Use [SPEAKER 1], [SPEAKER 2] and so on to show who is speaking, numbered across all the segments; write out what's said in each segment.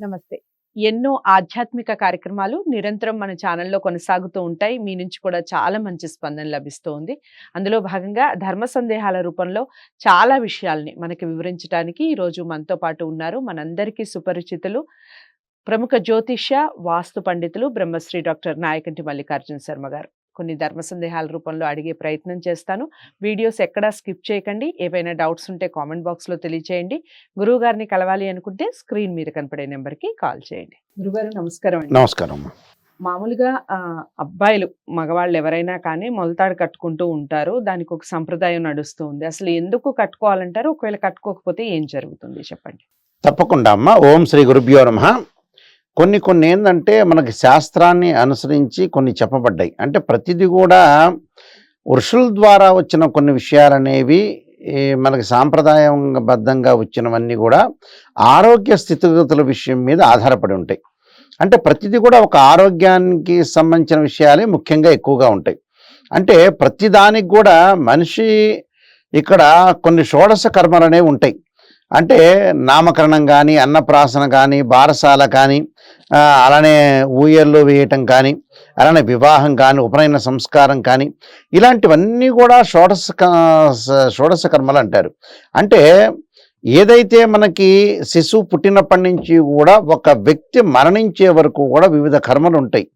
[SPEAKER 1] నమస్తే. ఎన్నో ఆధ్యాత్మిక కార్యక్రమాలు నిరంతరం మన ఛానల్లో కొనసాగుతూ ఉంటాయి. మీ నుంచి కూడా చాలా మంచి స్పందన లభిస్తూ ఉంది అందులో భాగంగా ధర్మ సందేహాల రూపంలో చాలా విషయాల్ని మనకి వివరించడానికి ఈరోజు మనతో పాటు ఉన్నారు మనందరికీ సుపరిచితులు ప్రముఖ జ్యోతిష్య వాస్తు పండితులు బ్రహ్మశ్రీ డాక్టర్ నాయకంటి మల్లికార్జున శర్మ గారు. కొన్ని ధర్మ సందేహాల రూపంలో అడిగే ప్రయత్నం చేస్తాను. వీడియోస్ ఎక్కడా స్కిప్ చేయకండి. ఏవైనా డౌట్స్ ఉంటే కామెంట్ బాక్స్లో తెలియచేయండి. గురువు గారిని కలవాలి అనుకుంటే స్క్రీన్ మీద కనపడే నెంబర్కి కాల్ చేయండి. గురుగారు నమస్కారం అండి.
[SPEAKER 2] నమస్కారం
[SPEAKER 1] మామూలుగా అబ్బాయిలు మగవాళ్ళు ఎవరైనా కానీ మొలతాడు కట్టుకుంటూ ఉంటారు. దానికి ఒక సంప్రదాయం నడుస్తూ ఉంది. అసలు ఎందుకు కట్టుకోవాలంటారు? ఒకవేళ కట్టుకోకపోతే ఏం జరుగుతుంది? చెప్పండి.
[SPEAKER 2] తప్పకుండా అమ్మ. ఓం శ్రీ గురుభ్యో నమ. కొన్ని కొన్ని ఏంటంటే మనకి శాస్త్రాన్ని అనుసరించి కొన్ని చెప్పబడ్డాయి. అంటే ప్రతిదీ కూడా ఋషుల ద్వారా వచ్చిన కొన్ని విషయాలు అనేవి మనకి సాంప్రదాయబద్ధంగా వచ్చినవన్నీ కూడా ఆరోగ్య స్థితిగతుల విషయం మీద ఆధారపడి ఉంటాయి. అంటే ప్రతిదీ కూడా ఒక ఆరోగ్యానికి సంబంధించిన విషయాలే ముఖ్యంగా ఎక్కువగా ఉంటాయి. అంటే ప్రతిదానికి కూడా మనిషి ఇక్కడ కొన్ని షోడశ కర్మలు అనేవి ఉంటాయి. అంటే నామకరణం కానీ అన్నప్రాసన కానీ బారసాల కానీ అలానే ఊయర్లు వేయటం కానీ అలానే వివాహం కానీ ఉపనయన సంస్కారం కానీ ఇలాంటివన్నీ కూడా షోడశ క- షోడశ కర్మలు అంటారు. అంటే ఏదైతే మనకి శిశువు పుట్టినప్పటి నుంచి కూడా ఒక వ్యక్తి మరణించే వరకు కూడా వివిధ కర్మలు ఉంటాయి.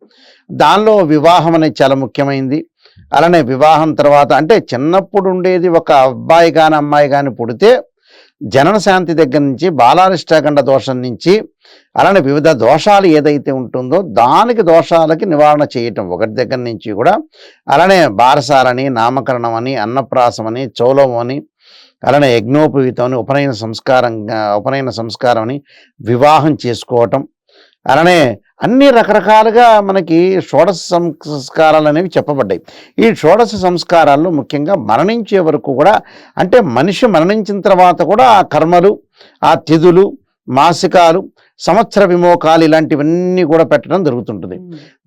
[SPEAKER 2] దానిలో వివాహం అనేది చాలా ముఖ్యమైనది అలానే వివాహం తర్వాత అంటే చిన్నప్పుడు ఉండేది ఒక అబ్బాయి కానీ అమ్మాయి కానీ పుడితే జనన శాంతి దగ్గర నుంచి బాలారిష్టాఖండ దోషం నుంచి అలానే వివిధ దోషాలు ఏదైతే ఉంటుందో దానికి దోషాలకి నివారణ చేయటం ఒకటి దగ్గర నుంచి కూడా అలానే బారసాలని నామకరణం అని అన్నప్రాసం అని చౌలం అని అలానే యజ్ఞోపవీతం అని ఉపనయన సంస్కారం ఉపనయన సంస్కారం అని వివాహం చేసుకోవటం అలానే అన్ని రకరకాలుగా మనకి షోడశ సంస్కారాలు అనేవి చెప్పబడ్డాయి. ఈ షోడశ సంస్కారాల్లో ముఖ్యంగా మరణించే వరకు కూడా అంటే మనిషి మరణించిన తర్వాత కూడా ఆ కర్మలు ఆ తిథులు మాసికాలు సంవత్సర విమోకాలు ఇలాంటివన్నీ కూడా పెట్టడం జరుగుతుంటుంది.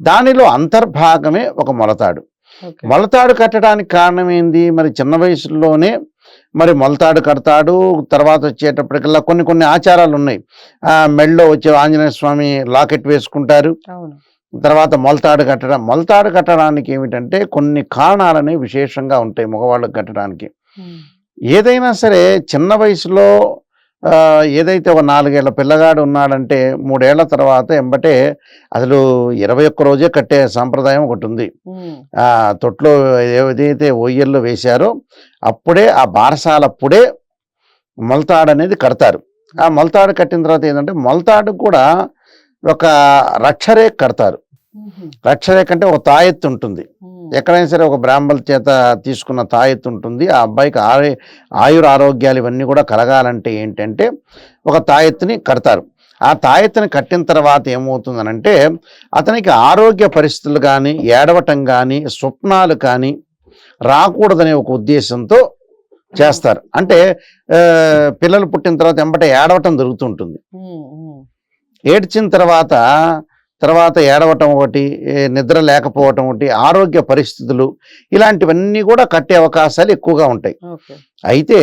[SPEAKER 2] దానిలో అంతర్భాగమే ఒక మొలతాడు. మొలతాడు కట్టడానికి కారణం ఏంది? మరి చిన్న వయసులోనే మరి మొలతాడు కడతాడు. తర్వాత వచ్చేటప్పటికల్లా కొన్ని కొన్ని ఆచారాలు ఉన్నాయి ఆ మెళ్ళో వచ్చే ఆంజనేయ స్వామి లాకెట్ వేసుకుంటారు. తర్వాత మొలతాడు కట్టడం. మొలతాడు కట్టడానికి ఏమిటంటే కొన్ని కారణాలనే విశేషంగా ఉంటాయి మగవాళ్ళకు కట్టడానికి. ఏదైనా సరే చిన్న వయసులో ఏదైతే ఒక నాలుగేళ్ళ పిల్లగాడు ఉన్నాడంటే మూడేళ్ళ తర్వాత ఎంబటే అసలు ఇరవై ఒక్క రోజే కట్టే సాంప్రదాయం ఒకటి ఉంది. ఆ తొట్లో ఏదైతే ఒయ్యల్లో వేశారో అప్పుడే ఆ బారసాలప్పుడే మొలతాడు అనేది కడతారు ఆ మొలతాడు కట్టిన తర్వాత ఏంటంటే మొలతాడు కూడా ఒక రక్షరేఖ కడతారు. రక్షరేఖ అంటే ఒక తాయెత్తు ఉంటుంది. ఎక్కడైనా సరే ఒక బ్రాహ్మణుల చేత తీసుకున్న తాయెత్తు ఉంటుంది. ఆ అబ్బాయికి ఆరు ఆయుర ఆరోగ్యాలు ఇవన్నీ కూడా కలగాలంటే ఏంటంటే ఒక తాయెత్తుని కడతారు. ఆ తాయెత్తుని కట్టిన తర్వాత ఏమవుతుందనంటే అతనికి ఆరోగ్య పరిస్థితులు కానీ ఏడవటం కానీ స్వప్నాలు కానీ రాకూడదనే ఒక ఉద్దేశంతో చేస్తారు. అంటే పిల్లలు పుట్టిన తర్వాత ఎంబటే ఏడవటం జరుగుతుంటుంది. ఏడ్చిన తర్వాత తర్వాత ఏడవటం ఒకటి నిద్ర లేకపోవటం ఒకటి ఆరోగ్య పరిస్థితులు ఇలాంటివన్నీ కూడా కట్టే అవకాశాలు ఎక్కువగా ఉంటాయి అయితే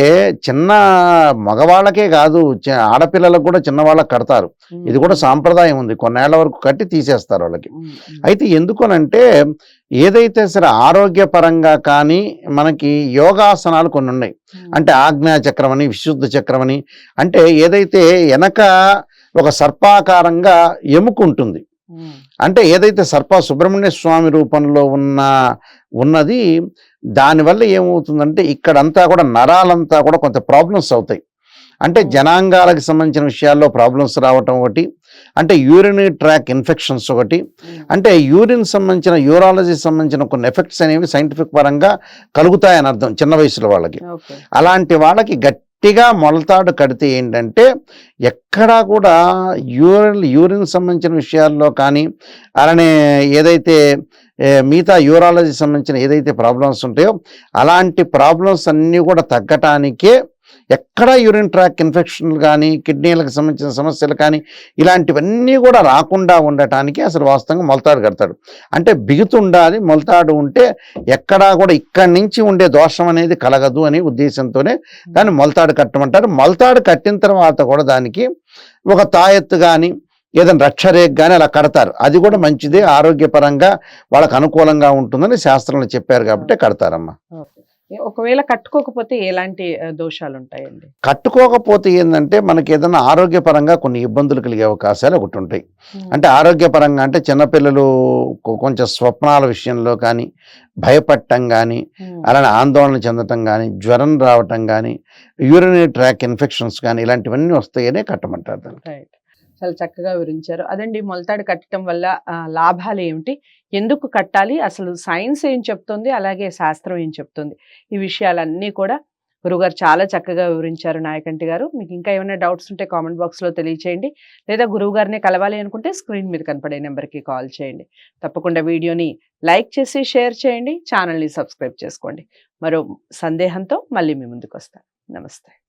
[SPEAKER 2] చిన్న మగవాళ్ళకే కాదు ఆడపిల్లలకు కూడా చిన్నవాళ్ళకి కడతారు. ఇది కూడా సాంప్రదాయం ఉంది కొన్నేళ్ళ వరకు కట్టి తీసేస్తారు వాళ్ళకి. అయితే ఎందుకనంటే ఏదైతే సరే ఆరోగ్యపరంగా కానీ మనకి యోగాసనాలు కొన్ని ఉన్నాయి. అంటే ఆజ్ఞా అని విశుద్ధ చక్రం అని అంటే ఏదైతే వెనక ఒక సర్పాకారంగా ఎముక ఉంటుంది
[SPEAKER 1] ఉమ్.
[SPEAKER 2] అంటే ఏదైతే సర్ప సుబ్రహ్మణ్య స్వామి రూపంలో ఉన్న ఉన్నది దానివల్ల ఏమవుతుందంటే ఇక్కడంతా కూడా నరాలంతా కూడా కొంత ప్రాబ్లమ్స్ అవుతాయి అంటే. జనాంగాలకు సంబంధించిన విషయాల్లో ప్రాబ్లమ్స్ రావటం ఒకటి అంటే యూరినరీ ట్రాక్ ఇన్ఫెక్షన్స్ ఒకటి. అంటే యూరిన్ సంబంధించిన యూరాలజీ సంబంధించిన కొన్ని ఎఫెక్ట్స్ అనేవి సైంటిఫిక్ పరంగా కలుగుతాయని అర్థం చిన్న వయసులో వాళ్ళకి అలాంటి వాళ్ళకి గట్టిగా మొలతాడు కడితే ఏంటంటే ఎక్కడా కూడా యూరిన్ యూరిన్ సంబంధించిన విషయాల్లో కానీ అలానే ఏదైతే మిగతా యూరాలజీ సంబంధించిన ఏదైతే ప్రాబ్లమ్స్ ఉంటాయో అలాంటి ప్రాబ్లమ్స్ అన్నీ కూడా తగ్గటానికే ఎక్కడ యూరిన్ ట్రాక్ ఇన్ఫెక్షన్లు కానీ కిడ్నీలకు సంబంధించిన సమస్యలు కానీ ఇలాంటివన్నీ కూడా రాకుండా ఉండటానికి అసలు వాస్తవంగా మొలతాడు కడతాడు. అంటే బిగుతుండాలి మొలతాడు ఉంటే ఎక్కడా కూడా ఇక్కడి నుంచి ఉండే దోషం అనేది కలగదు అనే ఉద్దేశంతోనే దాన్ని మొలతాడు కట్టమంటారు. మొలతాడు కట్టిన తర్వాత కూడా దానికి ఒక తాయెత్తు కానీ ఏదైనా రక్షరేఖ కానీ అలా కడతారు. అది కూడా మంచిదే ఆరోగ్యపరంగా వాళ్ళకు అనుకూలంగా ఉంటుందని శాస్త్రంలో చెప్పారు కాబట్టి కడతారమ్మా.
[SPEAKER 1] ఒకవేళ కట్టుకోకపోతే ఎలాంటి దోషాలు ఉంటాయండి
[SPEAKER 2] కట్టుకోకపోతే ఏంటంటే మనకి ఏదైనా ఆరోగ్యపరంగా కొన్ని ఇబ్బందులు కలిగే అవకాశాలు ఒకటి ఉంటాయి. అంటే ఆరోగ్యపరంగా అంటే చిన్నపిల్లలు కొంచెం స్వప్నాల విషయంలో కానీ భయపడటం కానీ. అలానే ఆందోళన చెందటం కానీ జ్వరం రావటం కానీ యూరినరీ ట్రాక్ ఇన్ఫెక్షన్స్ కానీ ఇలాంటివన్నీ వస్తాయనే కట్టమంటారు
[SPEAKER 1] చాలా చక్కగా వివరించారు. అదండి మొలతాడు కట్టడం వల్ల లాభాలు ఏమిటి? ఎందుకు కట్టాలి? అసలు సైన్స్ ఏం చెప్తుంది? అలాగే శాస్త్రం ఏం చెప్తుంది? ఈ విషయాలన్నీ కూడా గురుగారు చాలా చక్కగా వివరించారు నాయకంటి గారు. మీకు ఇంకా ఏమైనా డౌట్స్ ఉంటే కామెంట్ బాక్స్లో తెలియచేయండి. లేదా గురువు గారిని కలవాలి అనుకుంటే స్క్రీన్ మీద కనపడే నెంబర్కి కాల్ చేయండి. తప్పకుండా వీడియోని లైక్ చేసి షేర్ చేయండి. ఛానల్ని సబ్స్క్రైబ్ చేసుకోండి. మరో సందేహంతో మళ్ళీ మీ ముందుకు వస్తాను నమస్తే.